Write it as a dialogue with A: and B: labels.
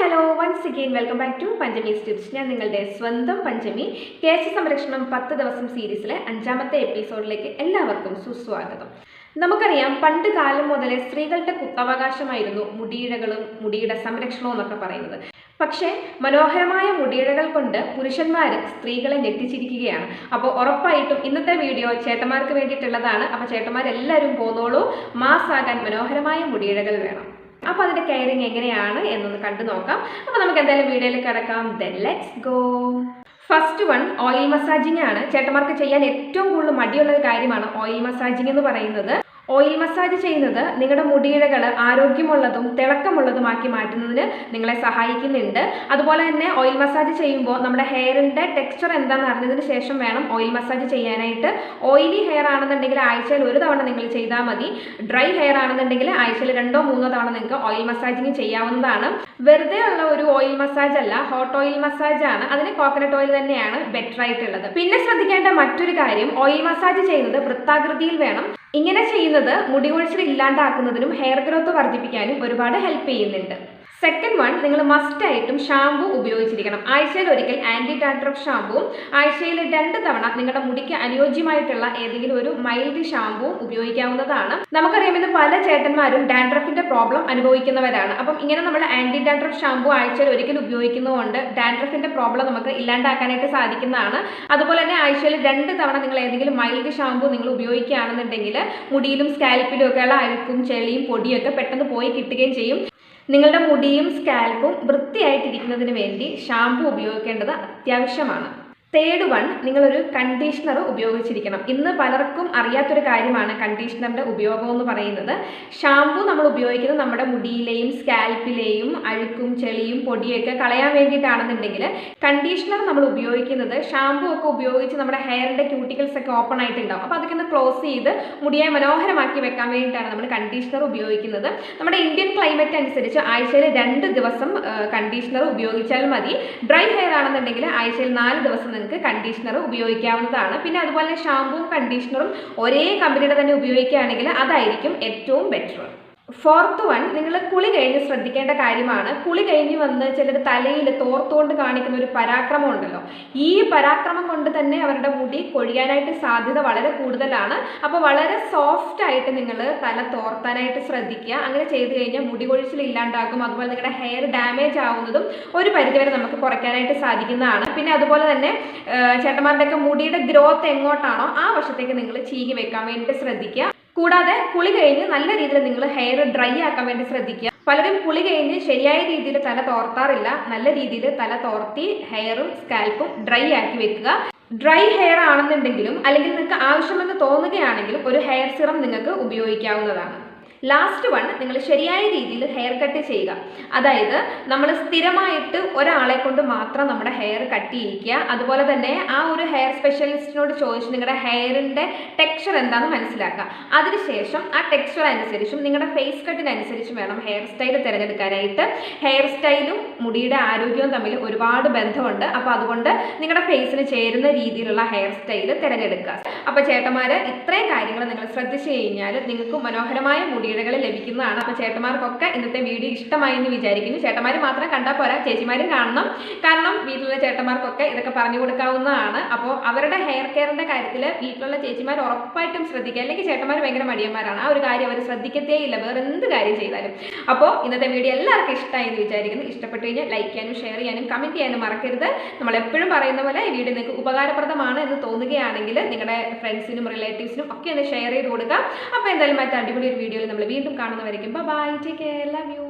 A: Hello once again welcome back to Panchami tips ഞാൻ നിങ്ങളുടെ സ്വന്തം പഞ്ചമി കേശ സംരക്ഷണം പത്ത് ദിവസം സീരീസിലെ അഞ്ചാമത്തെ എപ്പിസോഡിലേക്ക് എല്ലാവർക്കും സുസ്വാഗതം. നമുക്കറിയാം പണ്ട് കാലം മുതലേ സ്ത്രീകളുടെ കുത്തവകാശമായിരുന്നു മുടിയിഴകളും മുടിയുടെ സംരക്ഷണവും എന്നൊക്കെ പറയുന്നത്. പക്ഷേ മനോഹരമായ മുടിയിഴകൾ കൊണ്ട് പുരുഷന്മാർ സ്ത്രീകളെ ഞെട്ടിച്ചിരിക്കുകയാണ്. അപ്പോൾ ഉറപ്പായിട്ടും ഇന്നത്തെ വീഡിയോ ചേട്ടന്മാർക്ക് വേണ്ടിയിട്ടുള്ളതാണ്. അപ്പോൾ ചേട്ടന്മാരെല്ലാവരും പോന്നോളൂ. മാസ് ആകാൻ മനോഹരമായ മുടിയിഴകൾ വേണം. അപ്പോൾ അതിന്റെ കെയറിങ് എങ്ങനെയാണ് എന്നൊന്ന് കണ്ടു നോക്കാം. അപ്പോൾ നമുക്ക് എന്തായാലും വീഡിയോയിൽ കിടക്കാം. Then let's go first one oil massaging ആണ്. ചേട്ടന്മാർക്ക് ചെയ്യാൻ ഏറ്റവും കൂടുതൽ മടിയുള്ള ഒരു കാര്യമാണ് ഓയിൽ മസാജിങ് എന്ന് പറയുന്നത്. ഓയിൽ മസാജ് ചെയ്യുന്നത് നിങ്ങളുടെ മുടിയിഴകൾ ആരോഗ്യമുള്ളതും തിളക്കമുള്ളതുമാക്കി മാറ്റുന്നതിന് നിങ്ങളെ സഹായിക്കുന്നുണ്ട്. അതുപോലെ തന്നെ ഓയിൽ മസാജ് ചെയ്യുമ്പോൾ നമ്മുടെ ഹെയറിന്റെ ടെക്സ്ചർ എന്താണെന്ന് അറിഞ്ഞതിന് ശേഷം വേണം ഓയിൽ മസാജ് ചെയ്യാനായിട്ട്. ഓയിലി ഹെയർ ആണെന്നുണ്ടെങ്കിൽ ആഴ്ചയിൽ ഒരു തവണ നിങ്ങൾ ചെയ്താൽ മതി. ഡ്രൈ ഹെയർ ആണെന്നുണ്ടെങ്കിൽ ആഴ്ചയിൽ രണ്ടോ മൂന്നോ തവണ നിങ്ങൾക്ക് ഓയിൽ മസാജിങ് ചെയ്യാവുന്നതാണ്. വെറുതെ ഉള്ള ഒരു ഓയിൽ മസാജ് അല്ല ഹോട്ട് ഓയിൽ മസാജ് ആണ്. അതിന് കോക്കനട്ട് ഓയിൽ തന്നെയാണ് ബെറ്റർ ആയിട്ടുള്ളത് പിന്നെ ശ്രദ്ധിക്കേണ്ട മറ്റൊരു കാര്യം ഓയിൽ മസാജ് ചെയ്യുന്നത് വൃത്താകൃതിയിൽ വേണം. ഇങ്ങനെ ചെയ്യുന്നത് മുടി കൊഴിച്ചിൽ ഇല്ലാണ്ടാക്കുന്നതിനും ഹെയർ ഗ്രോത്ത് വർദ്ധിപ്പിക്കാനും ഒരുപാട് ഹെൽപ്പ് ചെയ്യുന്നുണ്ട്. സെക്കൻഡ് വൺ നിങ്ങൾ മസ്റ്റ് ആയിട്ടും ഷാമ്പു ഉപയോഗിച്ചിരിക്കണം. ആഴ്ചയിൽ ഒരിക്കൽ ആന്റി ഡാൻഡ്രഫ് ഷാമ്പുവും ആഴ്ചയിൽ രണ്ട് തവണ നിങ്ങളുടെ മുടിക്ക് അനുയോജ്യമായിട്ടുള്ള ഏതെങ്കിലും ഒരു മൈൽഡ് ഷാമ്പൂ ഉപയോഗിക്കാവുന്നതാണ്. നമുക്കറിയാം ഇത് പല ചേട്ടന്മാരും ഡാൻഡ്രഫിന്റെ പ്രോബ്ലം അനുഭവിക്കുന്നവരാണ്. അപ്പം ഇങ്ങനെ നമ്മൾ ആന്റി ഡാൻഡ്രഫ് ഷാമ്പു ആഴ്ചയിൽ ഒരിക്കൽ ഉപയോഗിക്കുന്നതുകൊണ്ട് ഡാൻഡ്രഫിന്റെ പ്രോബ്ലം നമുക്ക് ഇല്ലാണ്ടാക്കാനായിട്ട് സാധിക്കുന്നതാണ്. അതുപോലെ തന്നെ ആഴ്ചയിൽ രണ്ട് തവണ നിങ്ങൾ ഏതെങ്കിലും മൈൽഡ് ഷാമ്പു നിങ്ങൾ ഉപയോഗിക്കുകയാണെന്നുണ്ടെങ്കിൽ മുടിയിലും സ്കാൽപ്പിലും ഒക്കെയുള്ള അഴുക്കും ചെളിയും പൊടിയൊക്കെ പെട്ടെന്ന് പോയി കിട്ടുകയും ചെയ്യും. നിങ്ങളുടെ മുടിയും സ്കാൽപ്പും വൃത്തിയായിട്ടിരിക്കുന്നതിന് വേണ്ടി ഷാംപൂ ഉപയോഗിക്കേണ്ടത് അത്യാവശ്യമാണ്. തേർഡ് വൺ നിങ്ങളൊരു കണ്ടീഷണർ ഉപയോഗിച്ചിരിക്കണം. ഇന്ന് പലർക്കും അറിയാത്തൊരു കാര്യമാണ് കണ്ടീഷണറിന്റെ ഉപയോഗം എന്ന് പറയുന്നത്. ഷാമ്പു നമ്മൾ ഉപയോഗിക്കുന്നത് നമ്മുടെ മുടിയിലെയും സ്കാൽപ്പിലെയും അഴുക്കും ചെളിയും പൊടിയൊക്കെ കളയാൻ വേണ്ടിയിട്ടാണെന്നുണ്ടെങ്കിൽ കണ്ടീഷണർ നമ്മൾ ഉപയോഗിക്കുന്നത് ഷാമ്പു ഒക്കെ ഉപയോഗിച്ച് നമ്മുടെ ഹെയറിന്റെ ക്യൂട്ടിക്കൽസ് ഒക്കെ ഓപ്പൺ ആയിട്ടുണ്ടാവും. അപ്പോൾ അതൊക്കെ ഒന്ന് ക്ലോസ് ചെയ്ത് മുടിയെ മനോഹരമാക്കി വെക്കാൻ വേണ്ടിയിട്ടാണ് നമ്മൾ കണ്ടീഷണർ ഉപയോഗിക്കുന്നത്. നമ്മുടെ ഇന്ത്യൻ ക്ലൈമറ്റ് അനുസരിച്ച് ആഴ്ചയിൽ രണ്ട് ദിവസം കണ്ടീഷണർ ഉപയോഗിച്ചാൽ മതി. ഡ്രൈ ഹെയർ ആണെന്നുണ്ടെങ്കിൽ ആഴ്ചയിൽ നാല് ദിവസം നിങ്ങൾക്ക് കണ്ടീഷണർ ഉപയോഗിക്കാവുന്നതാണ്. പിന്നെ അതുപോലെ ഷാമ്പുവും കണ്ടീഷണറും ഒരേ കമ്പനിയുടെ തന്നെ ഉപയോഗിക്കുകയാണെങ്കിൽ അതായിരിക്കും ഏറ്റവും ബെറ്റർ ഫോർത്ത് വൺ നിങ്ങൾ കുളി കഴിഞ്ഞ് ശ്രദ്ധിക്കേണ്ട കാര്യമാണ്. കുളി കഴിഞ്ഞ് വന്ന് ചിലർ തലയിൽ തോർത്തുകൊണ്ട് കാണിക്കുന്ന ഒരു പരാക്രമം ഉണ്ടല്ലോ ഈ പരാക്രമം കൊണ്ട് തന്നെ അവരുടെ മുടി കൊഴിയാനായിട്ട് സാധ്യത വളരെ കൂടുതലാണ്. അപ്പോൾ വളരെ സോഫ്റ്റ് ആയിട്ട് നിങ്ങൾ തല തോർത്താനായിട്ട് ശ്രദ്ധിക്കുക. അങ്ങനെ ചെയ്ത് കഴിഞ്ഞാൽ മുടി കൊഴിച്ചിൽ ഇല്ലാണ്ടാകും. അതുപോലെ നിങ്ങളുടെ ഹെയർ ഡാമേജ് ആവുന്നതും ഒരു പരിധിവരെ നമുക്ക് കുറയ്ക്കാനായിട്ട് സാധിക്കുന്നതാണ്. പിന്നെ അതുപോലെ തന്നെ ചേട്ടന്മാരുടെയൊക്കെ മുടിയുടെ ഗ്രോത്ത് എങ്ങോട്ടാണോ ആ വശത്തേക്ക് നിങ്ങൾ ചീകി വെക്കാൻ വേണ്ടിയിട്ട് ശ്രദ്ധിക്കുക. കൂടാതെ കുളി കഴിഞ്ഞ് നല്ല രീതിയിൽ നിങ്ങൾ ഹെയർ ഡ്രൈ ആക്കാൻ വേണ്ടി ശ്രദ്ധിക്കുക. പലരും കുളി കഴിഞ്ഞ് ശരിയായ രീതിയിൽ തല തോർത്താറില്ല. നല്ല രീതിയിൽ തല തോർത്തി ഹെയറും സ്കാൽപ്പും ഡ്രൈ ആക്കി വെക്കുക. ഡ്രൈ ഹെയർ ആണെന്നുണ്ടെങ്കിലും അല്ലെങ്കിൽ നിങ്ങൾക്ക് ആവശ്യമെന്ന് തോന്നുകയാണെങ്കിലും ഒരു ഹെയർ സിറം നിങ്ങൾക്ക് ഉപയോഗിക്കാവുന്നതാണ്. ലാസ്റ്റ് വൺ നിങ്ങൾ ശരിയായ രീതിയിൽ ഹെയർ കട്ട് ചെയ്യുക. അതായത് നമ്മൾ സ്ഥിരമായിട്ട് ഒരാളെ കൊണ്ട് മാത്രം നമ്മുടെ ഹെയർ കട്ട് ചെയ്യിക്കുക. അതുപോലെ തന്നെ ആ ഒരു ഹെയർ സ്പെഷ്യലിസ്റ്റിനോട് ചോദിച്ച് നിങ്ങളുടെ ഹെയറിന്റെ ടെക്സ്ചർ എന്താണെന്ന് മനസ്സിലാക്കുക. അതിനുശേഷം ആ ടെക്സ്ചർ അനുസരിച്ചും നിങ്ങളുടെ ഫേസ് കട്ടിനനുസരിച്ചും വേണം ഹെയർ സ്റ്റൈൽ തിരഞ്ഞെടുക്കാനായിട്ട്. ഹെയർ സ്റ്റൈലും മുടിയുടെ ആരോഗ്യവും തമ്മിൽ ഒരുപാട് ബന്ധമുണ്ട്. അപ്പോൾ അതുകൊണ്ട് നിങ്ങളുടെ ഫേസിന് ചേരുന്ന രീതിയിലുള്ള ഹെയർ സ്റ്റൈൽ തിരഞ്ഞെടുക്കുക. അപ്പോൾ ചേട്ടന്മാർ ഇത്രയും കാര്യങ്ങൾ നിങ്ങൾ ശ്രദ്ധിച്ചു കഴിഞ്ഞാൽ നിങ്ങൾക്ക് മനോഹരമായ മുടി വീടുകൾ ലഭിക്കുന്നതാണ്. അപ്പോൾ ചേട്ടന്മാർക്കൊക്കെ ഇന്നത്തെ വീഡിയോ ഇഷ്ടമായി എന്ന് വിചാരിക്കുന്നു. ചേട്ടന്മാർ മാത്രം കണ്ടാൽ പോരാ. ചേച്ചിമാരും കാണണം. കാരണം വീട്ടിലുള്ള ചേട്ടന്മാർക്കൊക്കെ ഇതൊക്കെ പറഞ്ഞു കൊടുക്കാവുന്നതാണ്. അപ്പോൾ അവരുടെ ഹെയർ കെയറിന്റെ കാര്യത്തിൽ വീട്ടിലുള്ള ചേച്ചിമാർ ഉറപ്പായിട്ടും ശ്രദ്ധിക്കുക. അല്ലെങ്കിൽ ചേട്ടന്മാർ ഭയങ്കര മടിയന്മാരാണ്. ആ ഒരു കാര്യം അവർ ശ്രദ്ധിക്കത്തേ ഇല്ല. വേറെ എന്ത് കാര്യം ചെയ്താലും. അപ്പോൾ ഇന്നത്തെ വീഡിയോ എല്ലാവർക്കും ഇഷ്ടമായി എന്ന് വിചാരിക്കുന്നു. ഇഷ്ടപ്പെട്ടു കഴിഞ്ഞാൽ ലൈക്ക് ചെയ്യാനും ഷെയർ ചെയ്യാനും കമന്റ് ചെയ്യാനും മറക്കരുത്. നമ്മൾ എപ്പോഴും പറയുന്ന പോലെ ഈ വീഡിയോ നിങ്ങൾക്ക് ഉപകാരപ്രദമാണ് എന്ന് തോന്നുകയാണെങ്കിൽ നിങ്ങളുടെ ഫ്രണ്ട്സിനും റിലേറ്റീവ്സിനും ഒക്കെ ഒന്ന് ഷെയർ ചെയ്ത് കൊടുക്കുക. അപ്പോൾ എന്തായാലും മറ്റേ അടിപൊളി ഒരു വീഡിയോയിൽ വീണ്ടും കാണുന്നവരേക്കും. Bye take care love you